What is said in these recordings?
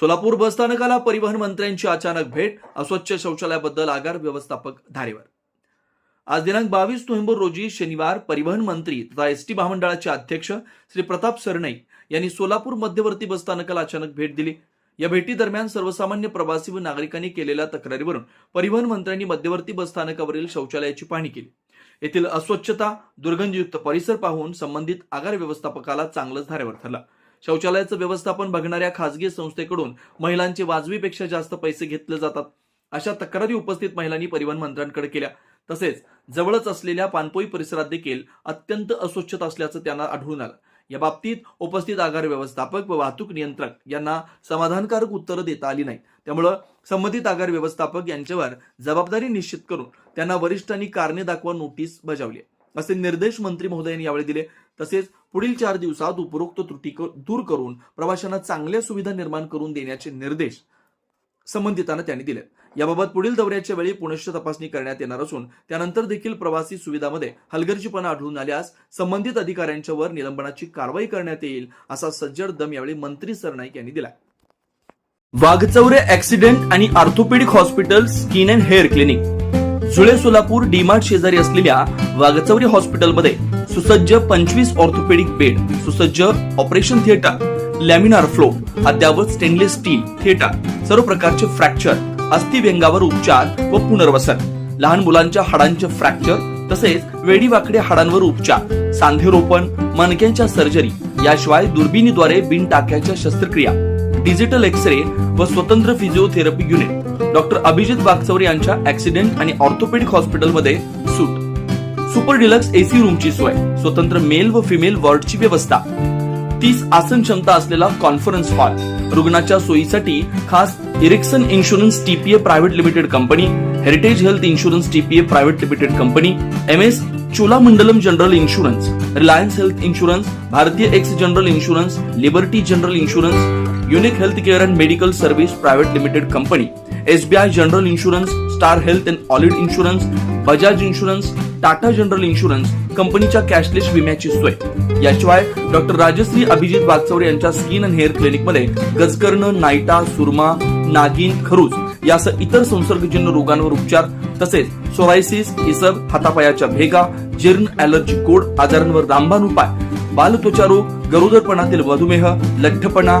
सोलापूर बसस्थानकाला परिवहन मंत्र्यांची अचानक भेट अस्वच्छ शौचालयाबद्दल आगार व्यवस्थापक धारेवर. आज दिनांक बावीस नोव्हेंबर रोजी शनिवार परिवहन मंत्री तथा एस टी महामंडळाचे अध्यक्ष श्री प्रताप सरनाईक यांनी सोलापूर मध्यवर्ती बसस्थानकाला अचानक भेट दिली. या भेटीदरम्यान सर्वसामान्य प्रवासी व नागरिकांनी केलेल्या तक्रारीवरून परिवहन मंत्र्यांनी मध्यवर्ती बसस्थानकावरील शौचालयाची पाहणी केली. येथील अस्वच्छता दुर्गंधयुक्त परिसर पाहून संबंधित आगार व्यवस्थापकाला चांगलंच धारेवर ठरलं. शौचालयाचं व्यवस्थापन बघणाऱ्या खासगी संस्थेकडून महिलांचे वाजवीपेक्षा जास्त पैसे घेतले जातात. अशा तक्रारी उपस्थित महिलांनी परिवहन मंत्र्यांकडे केल्या. तसेच जवळच असलेल्या पानपोई परिसरात देखील अत्यंत अस्वच्छता असल्याचं त्यांना आढळून आलं. या बाबतीत उपस्थित आगार व्यवस्थापक व वाहतूक नियंत्रक यांना समाधानकारक उत्तरं देता आली नाही त्यामुळं संबंधित आगार व्यवस्थापक यांच्यावर जबाबदारी निश्चित करून त्यांना वरिष्ठांनी कारणे दाखवा नोटीस बजावली असे निर्देश मंत्री महोदयांनी यावेळी दिले. तसेच पुढील चार दिवसात उपरोक्त त्रुटी दूर करून प्रवाशांना चांगल्या सुविधा निर्माण करून देण्याचे निर्देश संबंधितांना त्यांनी दिले याबाबत पुढील दौऱ्याच्या वेळी पुनश्च तपासणी करण्यात येणार असून त्यानंतर देखील प्रवासी सुविधामध्ये हलगर्जीपणा आढळून आल्यास संबंधित अधिकाऱ्यांच्यावर निलंबनाची कारवाई करण्यात येईल असा सज्जड दम यावेळी मंत्री सरनाईक यांनी दिला वाघचौरे ऍक्सिडेंट आणि orthopaedic hospital skin and hair clinic. जुळे सोलापूर डीमार्ट शेजारी असलेल्या वाघचौरी हॉस्पिटलमध्ये सुसज्ज पंचवीस ऑर्थोपेडिक बेड सुसज्ज ऑपरेशन थिएटर लॅमिनार फ्लो अद्यावत स्टेनलेस स्टील थिएटर सर्व प्रकारचे फ्रॅक्चर अस्थिव्यंगावर उपचार व पुनर्वसन लहान मुलांच्या हाडांचे फ्रॅक्चर तसेच वेडीवाकड्या हाडांवर उपचार सांधेरोपण मणक्यांच्या सर्जरी याशिवाय दुर्बिणीद्वारे बिन टाक्याच्या शस्त्रक्रिया डिजिटल एक्सरे व स्वतंत्र physiotherapy unit. Doctor Abhijit Waghchaure यांच्या ऍक्सिडेंट आणि ऑर्थोपेडिक हॉस्पिटलमध्ये सुपर डिलक्स एसी रूमची सोय. स्वतंत्र मेल व फिमेल वॉर्डची व्यवस्था. तीस आसन क्षमता असलेला कॉन्फरन्स हॉल. रुग्णाच्या सोयीसाठी खास Ericson insurance TPA private limited company Heritage health insurance TPA private limited company M S Cholamandalam general insurance Reliance health insurance Bharatiya AXA general insurance Liberty general insurance Unique health care and medical service private limited company SBI general insurance Star health and allied insurance Bajaj insurance Tata general insurance कंपनीच्या cashless विम्याची सोय. याशिवाय doctor Rajshri Abhijit वाचवडे यांच्या skin and hair क्लिनिकमध्ये गजकर्ण नायटा सुरमा नागिन खरूज यासह इतर संसर्गजन्य रोगांवर उपचार तसेच सोरायसिस इसब हातापायाच्या भेगा जीर्ण ऍलर्जी कोड आजारांवर रामबाण उपाय बालत्वचा रोग गरोदरपणातील मधुमेह लठ्ठपणा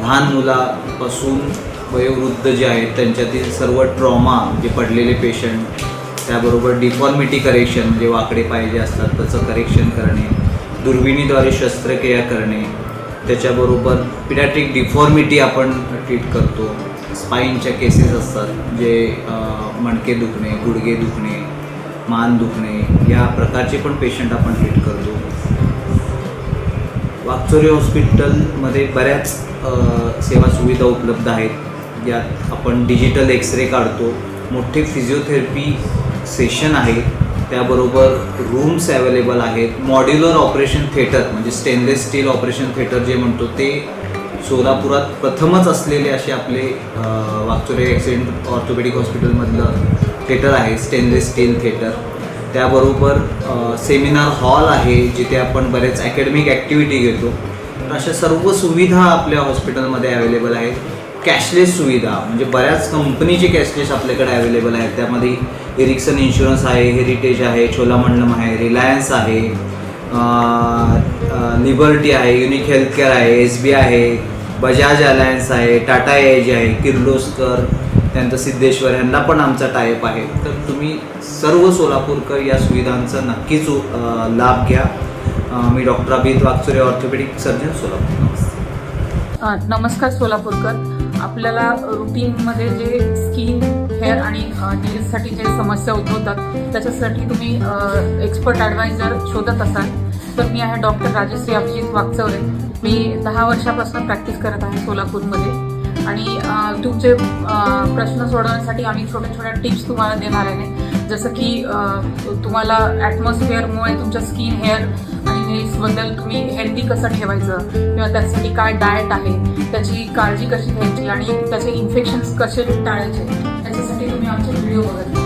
लहान मुलापासून वयोवृद्ध जे आहेत त्यांच्यातील सर्व ट्रॉमा जे पडलेले पेशंट त्याबरोबर डिफॉर्मिटी करेक्शन म्हणजे वाकडे पाय जे असतात त्याचं करेक्शन करणे दुर्बिणीद्वारे शस्त्रक्रिया करणे त्याच्याबरोबर पिडॅट्रिक डिफॉर्मिटी आपण ट्रीट करतो. स्पाईनच्या केसेस असतात जे मणके दुखणे गुडघे दुखणे मान दुखणे या प्रकारचे पण पेशंट आपण ट्रीट करतो. वाकचोरी हॉस्पिटलमध्ये बऱ्याच सेवा सुविधा उपलब्ध आहेत. यात आपण डिजिटल एक्सरे काढतो. मोठे फिजिओथेरपी सेशन आहे त्याबरोबर रूम्स अवेलेबल आहेत. मॉड्युलर ऑपरेशन थिएटर म्हणजे स्टेनलेस स्टील ऑपरेशन थिएटर जे म्हणतो ते सोलापुरात प्रथमच असलेले असे आपले अ, ॲक्सिडेंट ऑर्थोपेडिक हॉस्पिटलमधलं थिएटर आहे. स्टेनलेस स्टील थिएटर त्याबरोबर सेमिनार हॉल आहे जिथे आपण बरेच अकॅडमिक ॲक्टिव्हिटी घेतो. तर अशा सर्व सुविधा आपल्या हॉस्पिटलमध्ये अवेलेबल आहेत. कॅशलेस सुविधा म्हणजे बऱ्याच कंपनीचे कॅशलेस आपल्याकडे अवेलेबल आहेत. त्यामध्ये इरिक्सन इन्शुरन्स आहे हेरिटेज आहे छोलामंडलम आहे रिलायन्स आहे लिबर्टी आहे युनिक हेल्थकेअर आहे एस बी आहे बजाज अलायन्स आहे टाटा एज आहे किर्लोस्कर त्यानंतर सिद्धेश्वर यांना पण आमचा टायप आहे. तर तुम्ही सर्व सोलापूरकर या सुविधांचा नक्कीच लाभ घ्या. मी doctor Abhit Wagchure orthopaedic surgeon Solapur नमस्कार सोलापूरकर. आपल्याला रुटीनमध्ये जे स्किन हेअर आणि नेल्ससाठी जे समस्या उद्भवतात त्याच्यासाठी तुम्ही एक्सपर्ट ॲडवायझर शोधत असाल. तर मी आहे डॉक्टर राजश्री अभिजित वागचौरे मी दहा वर्षापासून प्रॅक्टिस करत आहे सोलापूरमध्ये. आणि तुमचे प्रश्न सोडवण्यासाठी आम्ही छोट्या छोट्या टिप्स तुम्हाला देणार आहे. जसं की तुम्हाला ॲटमॉस्फिअरमुळे तुमच्या स्किन हेअर आणि नेल्सबद्दल तुम्ही हेल्दी कसं ठेवायचं? किंवा त्यासाठी काय डाएट आहे? त्याची काळजी कशी घ्यायची? आणि त्याचे इन्फेक्शन्स कसे टाळायचे? त्याच्यासाठी तुम्ही आमचे व्हिडिओ बघत